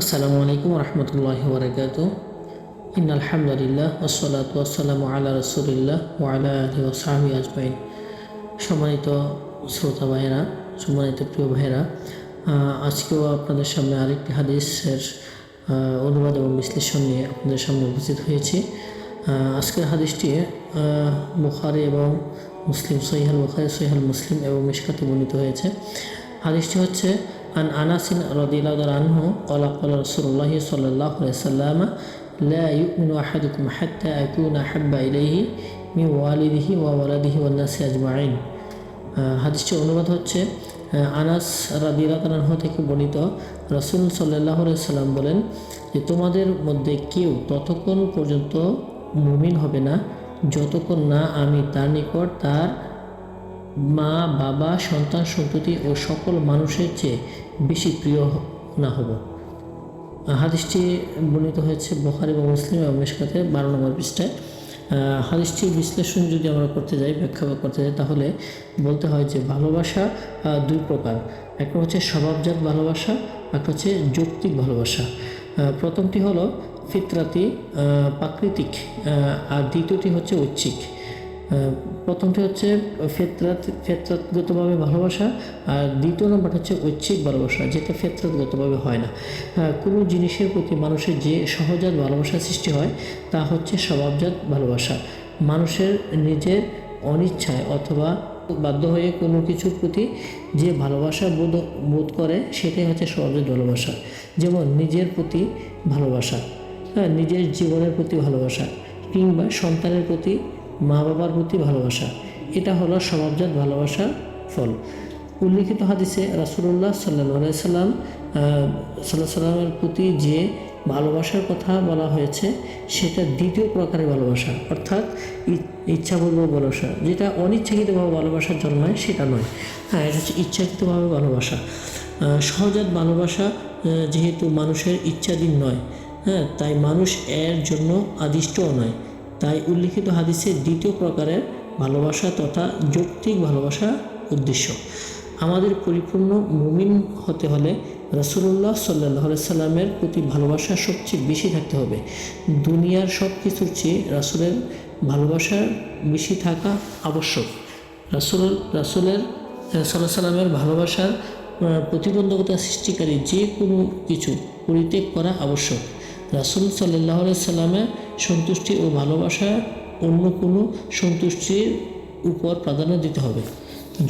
আসসালামু আলাইকুম রহমতুল্লাহ বরকাত ইন আলহামদুলিল্লাহ ওসলাত ওসালামু আলা রসুলিল্লাহ ওয়ালা আলি ওসাহাবি আজমাইন। সম্মানিত শ্রোতা ভাইয়েরা, সম্মানিত প্রিয় ভাইয়েরা আজকেও আপনাদের সামনে আরেকটি হাদিসের অনুবাদ এবং বিশ্লেষণ নিয়ে আপনাদের সামনে উপস্থিত হয়েছি। আজকের হাদিসটি বুখারি এবং মুসলিম সহিহাল বুখারি সহিহাল মুসলিম এবং মিশকাতে বর্ণিত হয়েছে। হাদিসটি হচ্ছে আন আনাসিন রদিল্লাহ আনহু قال قال رسول الله صلى الله عليه وسلم لا يؤمن أحدكم حتى أكون أحب إليه من والده وولده والناس أجمعين আহ, হাদিসটির অনুবাদ হচ্ছে আহ, আনাস রাদিরাতানহ থেকে বর্ণিত রসুল সাল্লাহ সাল্লাম বলেন যে তোমাদের মধ্যে কেউ ততক্ষণ পর্যন্ত মুমিন হবে না যতক্ষণ না আমি তার নিকট তার মা, বাবা, সন্তান সন্ততি ও সকল মানুষের চেয়ে বেশি প্রিয় না হব। হাদিসটি বর্ণিত হয়েছে বখারি এবং মুসলিম এবং মেশকাতে বারো নম্বর পৃষ্ঠায়। হাদিসটির বিশ্লেষণ যদি আমরা করতে যাই, ব্যাখ্যা করতে যাই, তাহলে বলতে হয় যে ভালোবাসা দুই প্রকার। একটা হচ্ছে স্বভাবজাত ভালোবাসা, একটা হচ্ছে যৌক্তিক ভালোবাসা। প্রথমটি হলো ফিতরাতি প্রাকৃতিক আর দ্বিতীয়টি হচ্ছে ঐচ্ছিক। প্রথমটি হচ্ছে ফেতরাত ফেতরাতগতভাবে ভালোবাসা, আর দ্বিতীয় নম্বরটা হচ্ছে ঐচ্ছিক ভালোবাসা, যেটা ফেতরাতগতভাবে হয় না। কোনো জিনিসের প্রতি মানুষের যে সহজাত ভালোবাসা সৃষ্টি হয়, তা হচ্ছে স্বভাবজাত ভালোবাসা। মানুষের নিজের অনিচ্ছায় অথবা বাধ্য হয়ে কোনো কিছুর প্রতি যে ভালোবাসা বোধ বোধ করে, সেটাই হচ্ছে স্বভাবজাত ভালোবাসা। যেমন নিজের প্রতি ভালোবাসা হ্যাঁ নিজের জীবনের প্রতি ভালোবাসা, কিংবা সন্তানের প্রতি মা বাবার প্রতি ভালোবাসা। এটা হলো স্বভাবজাত ভালোবাসার ফল। উল্লিখিত হাদিসে রাসুল্লাহ সাল্লাহ সাল্লাম সাল্লাহ সাল্লামের প্রতি যে ভালোবাসার কথা বলা হয়েছে, সেটা দ্বিতীয় প্রকারের ভালোবাসা, অর্থাৎ ইচ্ছাপূর্বক ভালোবাসা। যেটা অনিচ্ছাকৃতভাবে ভালোবাসার জন্মায় সেটা নয়। হ্যাঁ এটা হচ্ছে ইচ্ছাকৃতভাবে ভালোবাসা। সহজাত ভালোবাসা যেহেতু মানুষের ইচ্ছাধীন নয় হ্যাঁ তাই মানুষ এর জন্য আদিষ্টও নয়। তাই উল্লিখিত হাদিসের দ্বিতীয় প্রকারের ভালোবাসা তথা যৌক্তিক ভালোবাসা উদ্দেশ্য। আমাদের পরিপূর্ণ মুমিন হতে হলে রসুল্লাহ সাল্লাহ সাল্লামের প্রতি ভালোবাসা সবচেয়ে বেশি থাকতে হবে। দুনিয়ার সব কিছুর চেয়ে রাসুলের ভালোবাসা বেশি থাকা আবশ্যক। রাসুল, রাসুলের সাল্লাহ সাল্লামের ভালোবাসার প্রতিবন্ধকতা সৃষ্টিকারী যে কোনো কিছু পরিত্যাগ করা আবশ্যক। রাসুল সাল্লাহ সাল্লামের সন্তুষ্টি ও ভালোবাসা অন্য কোনো সন্তুষ্টির উপর প্রাধান্য দিতে হবে।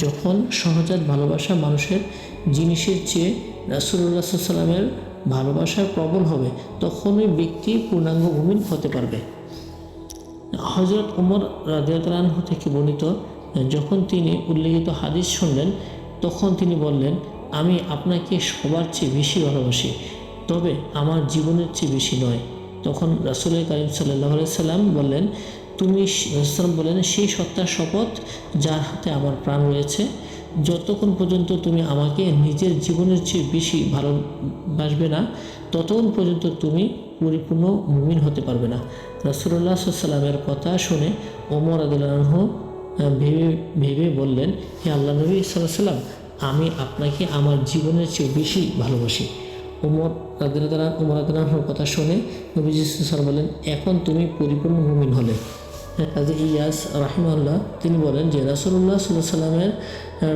যখন সহজাত ভালোবাসা মানুষের জিনিসের চেয়ে রাসুল্লাহ সাল্লামের ভালোবাসার প্রবল হবে, তখনই ব্যক্তি পূর্ণাঙ্গ ভূমিন হতে পারবে। হজরত উমর রাজিয়াতরানহ থেকে বর্ণিত, যখন তিনি উল্লেখিত হাদিস শুনলেন, তখন তিনি বললেন, আমি আপনাকে সবার চেয়ে বেশি ভালোবাসি। তবে আমার জীবনের চেয়ে বেশি নয়। তখন রাসুল করিম সাল্লাহ সাল্লাম বললেন, তুমি রাসূল বললেন, সেই সত্তার শপথ যার হাতে আমার প্রাণ রয়েছে, যতক্ষণ পর্যন্ত তুমি আমাকে নিজের জীবনের চেয়ে বেশি ভালোবাসবে না, ততক্ষণ পর্যন্ত তুমি পরিপূর্ণ মুমিন হতে পারবে না। রাসুল্লাহ সাল্লামের কথা শুনে ওমর আদুল্লাহ ভেবে ভেবে বললেন, হে আল্লাহ নবী সাল্লাহ সাল্লাম, আমি আপনাকে আমার জীবনের চেয়ে বেশি ভালোবাসি। ওমর আদুল্লাহ ওমর আদুল্লাহর কথা শুনে নবীজি বলেন এখন তুমি পরিপূর্ণ মুমিন হলে। ইয়াস রাহিমাল্লাহ তিনি বলেন যে রাসুল্লাহ সাল্লাহ সাল্লামের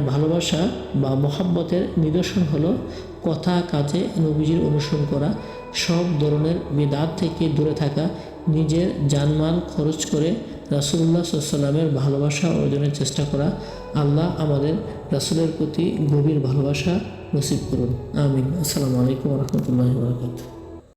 ভালোবাসা বা মহাব্বতের নিদর্শন হলো কথা কাজে নবীজির অনুসরণ করা, সব ধরনের বেদাত থেকে দূরে থাকা, নিজের জানমাল খরচ করে রাসুল্লাহ সাল্লামের ভালোবাসা অর্জনের চেষ্টা করা, আল্লাহ আমাদের রাসুলের প্রতি গভীর ভালোবাসা নসিব করুন। আমিন। আসসালামু আলাইকুম রহমতুল্লাহ বরকাত